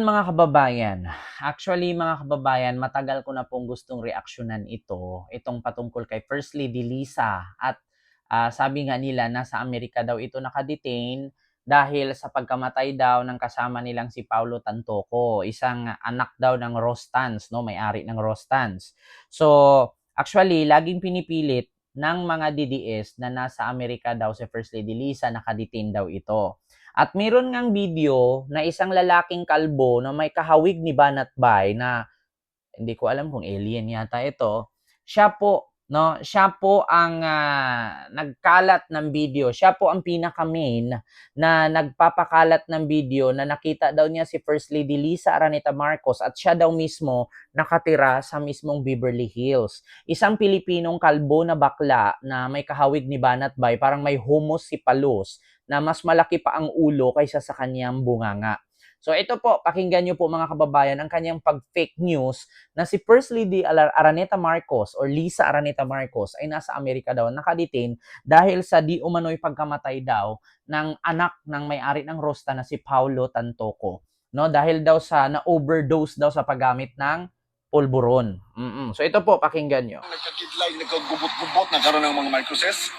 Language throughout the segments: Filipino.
Mga kababayan, actually mga kababayan, matagal ko na pong gustong reaksyonan ito, itong patungkol kay First Lady Lisa at ah, sabi nga nila nasa Amerika daw ito nakadetain dahil sa pagkamatay daw ng kasama nilang si Paulo Tantoco, isang anak daw ng Rostans, no, may-ari ng Rostans. So, actually, laging pinipilit ng mga DDS na nasa Amerika daw si First Lady Lisa, nakadetain daw ito. At meron ngang video na isang lalaking kalbo na may kahawig ni Banat Bay na hindi ko alam kung alien yata ito. Siya po, no, siya po ang ah, nagkalat ng video. Siya po ang pinaka main na nagpapakalat ng video na nakita daw niya si First Lady Lisa Araneta Marcos at siya daw mismo nakatira sa mismong Beverly Hills. Isang Pilipinong kalbo na bakla na may kahawig ni Banat Bay, parang may homosipalus na mas malaki pa ang ulo kaysa sa kanyang bunganga. So ito po, pakinggan niyo po mga kababayan ang kanyang pag-fake news na si First Lady Araneta Marcos or Lisa Araneta Marcos ay nasa Amerika daw nakadetain dahil sa di umano'y pagkamatay daw ng anak ng may-ari ng Rosta na si Paulo Tantoco. No, dahil daw sa na-overdose daw sa paggamit ng pulburon. Mm-mm. So ito po, pakinggan niyo. nagkakidlay, nagkagubot-gubot na karon ng mga Marcoses.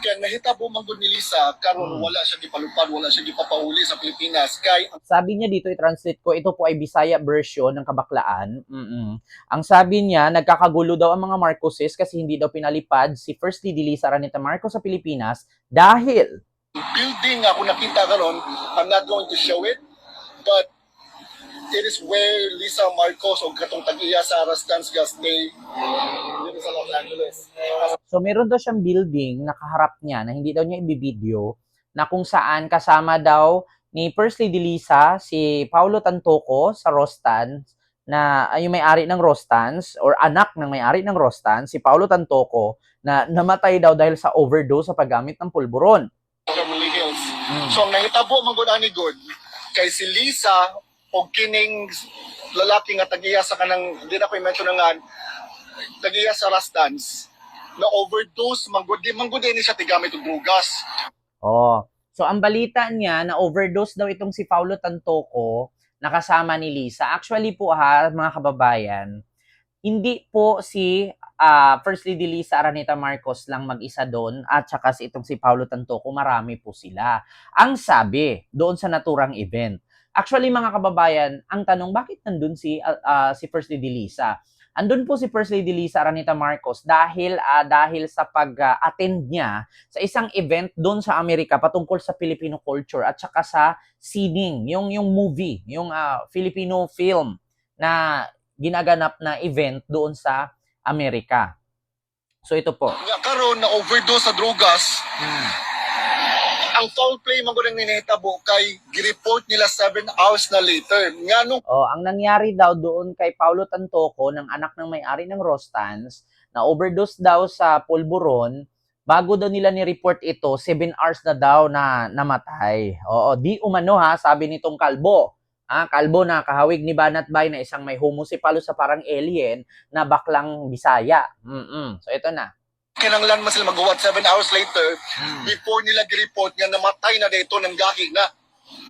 Kaya nahitabo man ni Lisa, karon Mm. wala siya gipalupad, wala siya gipapauli sa Pilipinas. Kay sabi niya dito, i-translate ko, ito po ay Bisaya version ng kabaklaan. Mm-mm. Ang sabi niya, nagkakagulo daw ang mga Marcoses kasi hindi daw pinalipad si First Lady Lisa Araneta Marcos sa Pilipinas dahil building nga ako nakita karon, I'm not going to show it, but it is where Lisa Marcos o katong tag-iya sa Arastans Gas Day dito sa Los Angeles. So meron daw siyang building na kaharap niya na hindi daw niya ibibideo na kung saan kasama daw ni First Lady Lisa si Paulo Tantoco sa Rostans na ay yung may-ari ng Rostans or anak ng may-ari ng Rostans, si Paulo Tantoco na namatay daw dahil sa overdose sa paggamit ng pulburon. Beverly Hills. So ang nahitabo man gud ani good kay si Lisa o kining lalaki nga tagiya sa kanang di na ko i-mention nga tagiya sa Rastans na overdose man gud di ni siya tigamit og drugas. Oh. So ang balita niya na overdose daw itong si Paulo Tantoco na kasama ni Lisa. Actually po ha, mga kababayan, hindi po si ah, First Lady Lisa Araneta Marcos lang mag-isa doon at saka si itong si Paulo Tantoco, marami po sila. Ang sabi doon sa naturang event. Actually mga kababayan, ang tanong bakit nandun si ah, ah, si First Lady Lisa? Andun po si First Lady Lisa Araneta Marcos dahil ah, dahil sa pag-attend niya sa isang event doon sa Amerika patungkol sa Filipino culture at saka sa sining, yung yung movie, yung ah, Filipino film na ginaganap na event doon sa Amerika. So ito po. Nga karon na overdose sa drugas, ang foul play man gud ang ninahitabo kay gi-report nila 7 hours na later. Nga nung Oh, ang nangyari daw doon kay Paulo Tantoco, ng anak ng may-ari ng Rostans, na overdose daw sa pulburon, bago daw nila ni-report ito, 7 hours na daw na namatay. Oo, di umano ha, sabi nitong kalbo. Ah, kalbo na kahawig ni Banat Bay na isang may homosipalo sa parang alien na baklang Bisaya. Mm So ito na. Kinanglan man sila magawa 7 hours later before nila gi-report nga namatay na dito ng gahi na.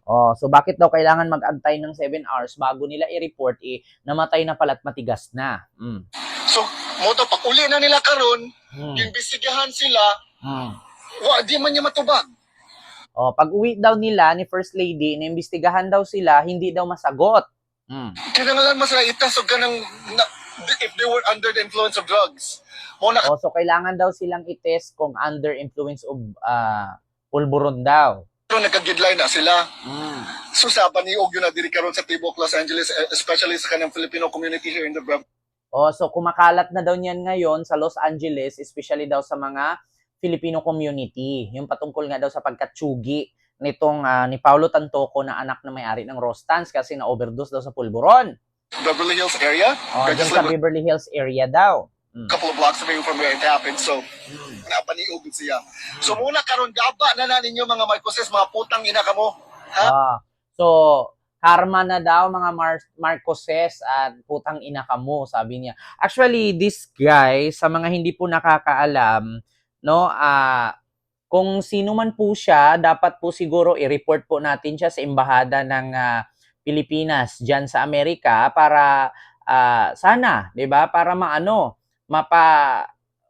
Oh, so bakit daw kailangan mag-antay ng 7 hours bago nila i-report eh namatay na pala't matigas na. Mm. So, mo to pag uli na nila karon, Mm. imbestigahan sila, Mm. wa di man niya matubag. Oh, pag uwi daw nila ni First Lady, inimbestigahan daw sila, hindi daw masagot. Mm. Kinanglan man sila itasog ka ng na- if they were under the influence of drugs. Mo na Oh, so kailangan daw silang i-test kung under influence of ah, pulburon daw. karon nagkagidline na sila. Mm. So sa paniog yun na diri karon sa Tibok, Los Angeles, eh, especially sa kanang Filipino community here in the Bev- Oh, so kumakalat na daw niyan ngayon sa Los Angeles, especially daw sa mga Filipino community. Yung patungkol nga daw sa pagkatsugi nitong ah, ni Paulo Tantoco na anak na may-ari ng Rostans kasi na-overdose daw sa pulburon. Beverly Hills area. Oh, dyan just sa Beverly Hills area daw. a couple of blocks away from where it happened. So, napaniog yun siya. So muna karon gaba na na ninyo mga Marcoses, mga putang ina kamo. Ah, so, karma na daw mga Mar- Marcoses at putang ina ka mo, sabi niya. Actually, this guy, sa mga hindi po nakakaalam, no, ah, kung sino man po siya, dapat po siguro i-report po natin siya sa embahada ng ah, Pilipinas diyan sa Amerika para ah, sana, 'di ba? Para maano, mapa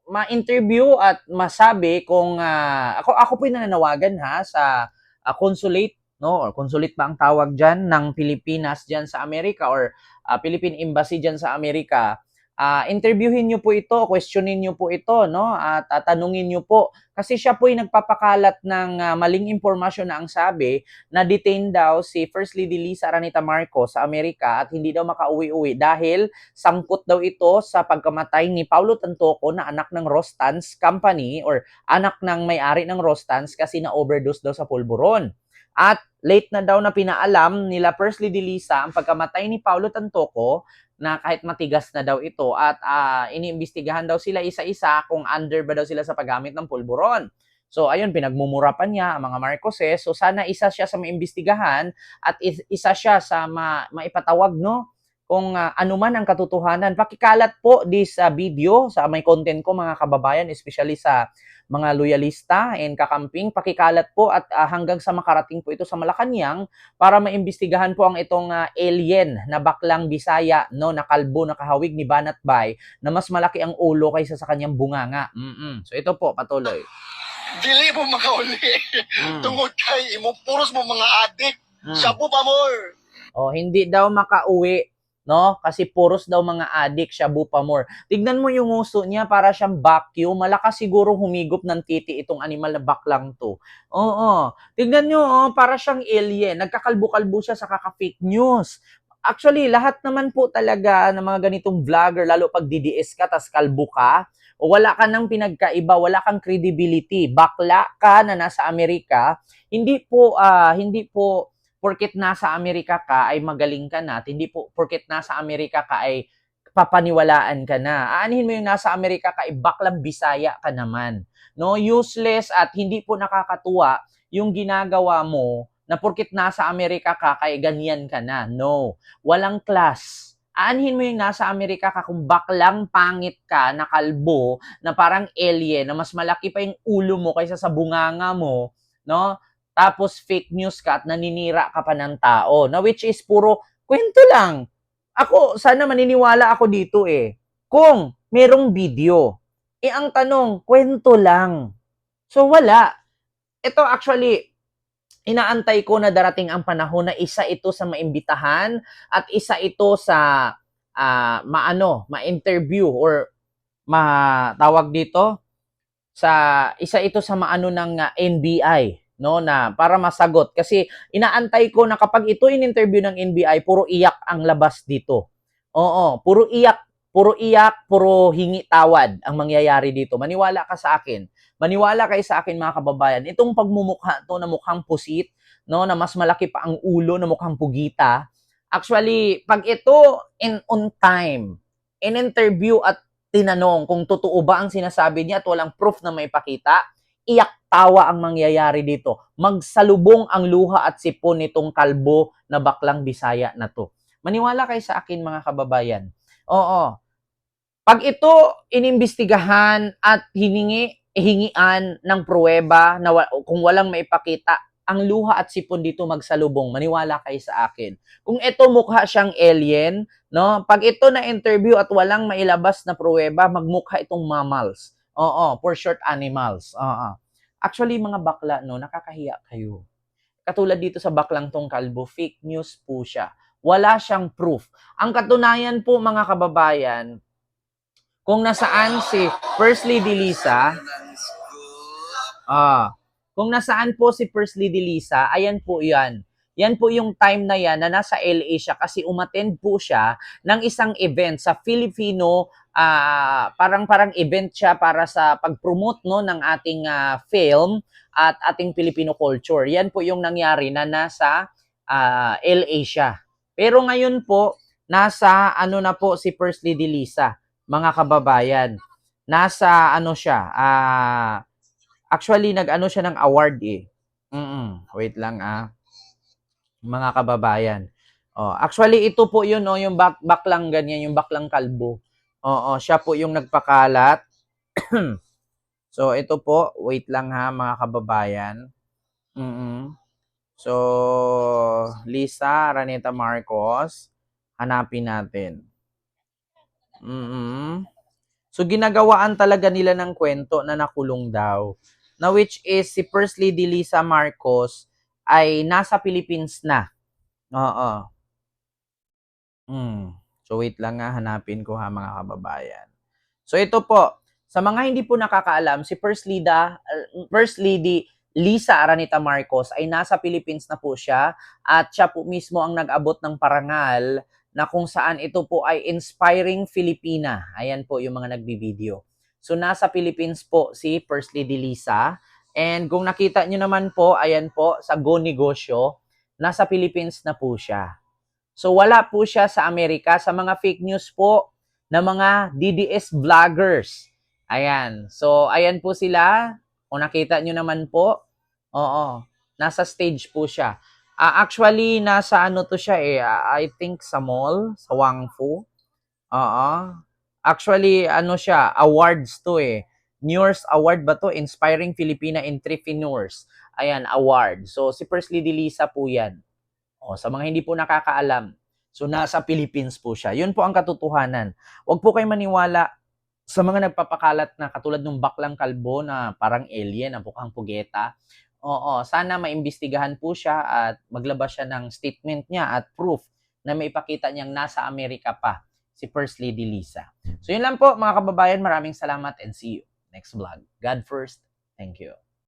ma-interview at masabi kung ah, ako ako po yung nananawagan ha sa ah, consulate no or consulate ba ang tawag diyan ng Pilipinas diyan sa Amerika or ah, Philippine Embassy diyan sa Amerika ah interviewin niyo po ito, questionin niyo po ito, no? At ah, tanungin niyo po kasi siya po ay nagpapakalat ng ah, maling impormasyon na ang sabi na detain daw si First Lady Lisa Araneta Marcos sa Amerika at hindi daw makauwi-uwi dahil sangkot daw ito sa pagkamatay ni Paulo Tantoco na anak ng Rostans Company or anak ng may-ari ng Rostans kasi na-overdose daw sa pulburon. At late na daw na pinaalam nila First Lady Lisa ang pagkamatay ni Paulo Tantoco na kahit matigas na daw ito at ah, iniimbestigahan daw sila isa-isa kung under ba daw sila sa paggamit ng pulburon. So ayun, pinagmumura pa niya ang mga Marcoses. So sana isa siya sa maimbestigahan at is- isa siya sa ma- maipatawag no kung ah, ano man ang katotohanan. Pakikalat po this ah, video sa may content ko mga kababayan, especially sa mga loyalista and kakamping. Pakikalat po at ah, hanggang sa makarating po ito sa Malacanang para maimbestigahan po ang itong ah, alien na baklang Bisaya no na kalbo na kahawig ni Banat Bay na mas malaki ang ulo kaysa sa kanyang bunganga. Mm-mm. So ito po patuloy. Dili mo makauli. Mm. Tungod kay imo puros mo mga adik. Mm. Shabu pa more. Oh, hindi daw makauwi, no? Kasi puros daw mga adik, shabu pa more. Tignan mo yung uso niya para siyang vacuum. Malakas siguro humigop ng titi itong animal na baklang to. Oo. Tignan nyo, oh, para siyang alien. Nagkakalbo-kalbo siya sa kaka-fake news. Actually, lahat naman po talaga ng mga ganitong vlogger, lalo pag DDS ka, tas kalbo ka, o wala ka ng pinagkaiba, wala kang credibility, bakla ka na nasa Amerika, hindi po, ah, hindi po, porket nasa Amerika ka ay magaling ka na hindi po porket nasa Amerika ka ay papaniwalaan ka na. Aanhin mo yung nasa Amerika ka ay baklang Bisaya ka naman. No, useless at hindi po nakakatuwa yung ginagawa mo na porket nasa Amerika ka kay ganyan ka na. No, walang class. Aanhin mo yung nasa Amerika ka kung baklang pangit ka na kalbo na parang alien na mas malaki pa yung ulo mo kaysa sa bunganga mo, no? Tapos fake news ka at naninira ka pa ng tao, na which is puro kwento lang. Ako, sana maniniwala ako dito eh. Kung merong video, eh ang tanong, kwento lang. So wala. Ito actually, inaantay ko na darating ang panahon na isa ito sa maimbitahan at isa ito sa ah, maano, ma-interview or matawag dito sa isa ito sa maano ng ah, NBI no na para masagot kasi inaantay ko na kapag ito in-interview ng NBI puro iyak ang labas dito. Oo, puro iyak, puro iyak, puro hingi tawad ang mangyayari dito. Maniwala ka sa akin. Maniwala kayo sa akin mga kababayan. Itong pagmumukha to na mukhang pusit, no, na mas malaki pa ang ulo na mukhang pugita. Actually, pag ito in on time, in interview at tinanong kung totoo ba ang sinasabi niya at walang proof na may pakita, iyak tawa ang mangyayari dito. Magsalubong ang luha at sipon nitong kalbo na baklang Bisaya na to. Maniwala kayo sa akin mga kababayan. Oo. Pag ito inimbestigahan at hiningi, hingian ng pruweba na kung walang maipakita, ang luha at sipon dito magsalubong. Maniwala kayo sa akin. Kung ito mukha siyang alien, no? Pag ito na interview at walang mailabas na pruweba, magmukha itong mammals. Oo, for short animals. Oo. Actually, mga bakla, no, nakakahiya kayo. Katulad dito sa baklang tong kalbo, fake news po siya. Wala siyang proof. Ang katunayan po, mga kababayan, kung nasaan si First Lady Lisa, ah, kung nasaan po si First Lady Lisa, ayan po yan. Yan po yung time na yan na nasa LA siya kasi umattend po siya ng isang event sa Filipino ah parang parang event siya para sa pag-promote no ng ating ah, film at ating Filipino culture. Yan po yung nangyari na nasa ah, LA siya. Pero ngayon po nasa ano na po si First Lady Lisa, mga kababayan. Nasa ano siya, ah actually nag-ano siya ng award eh. Mm. Wait lang ah. Mga kababayan. Oh, actually ito po 'yun oh, yung bak baklang ganyan, yung baklang kalbo. Oo, siya po yung nagpakalat. so, ito po, wait lang ha, mga kababayan. mm So, Lisa Araneta Marcos, hanapin natin. mm So, ginagawaan talaga nila ng kwento na nakulong daw. Na which is, si First Lady Lisa Marcos ay nasa Philippines na. Oo. Mm. So, wait lang nga, hanapin ko ha, mga kababayan. So, ito po, sa mga hindi po nakakaalam, si First Lida, uh, First Lady Lisa Aranita Marcos ay nasa Philippines na po siya at siya po mismo ang nag-abot ng parangal na kung saan ito po ay Inspiring Filipina. Ayan po yung mga nagbibideo. So nasa Philippines po si First Lady Lisa and kung nakita nyo naman po, ayan po sa Go Negosyo, nasa Philippines na po siya. So wala po siya sa Amerika sa mga fake news po ng mga DDS vloggers. Ayan. So ayan po sila. Kung nakita nyo naman po, oo, nasa stage po siya. Ah, actually, nasa ano to siya eh, I think sa mall, sa Wangfu. Oo. Actually, ano siya, awards to eh. News Award ba to? Inspiring Filipina Entrepreneurs. Ayan, award. So, si First Lady Lisa po yan. O, sa mga hindi po nakakaalam. So, nasa Philippines po siya. Yun po ang katotohanan. Huwag po kayo maniwala sa mga nagpapakalat na katulad ng baklang kalbo na parang alien, ang bukang pugeta. Oo, sana maimbestigahan po siya at maglabas siya ng statement niya at proof na may ipakita niyang nasa Amerika pa si First Lady Lisa. So yun lang po mga kababayan, maraming salamat and see you next vlog. God first. Thank you.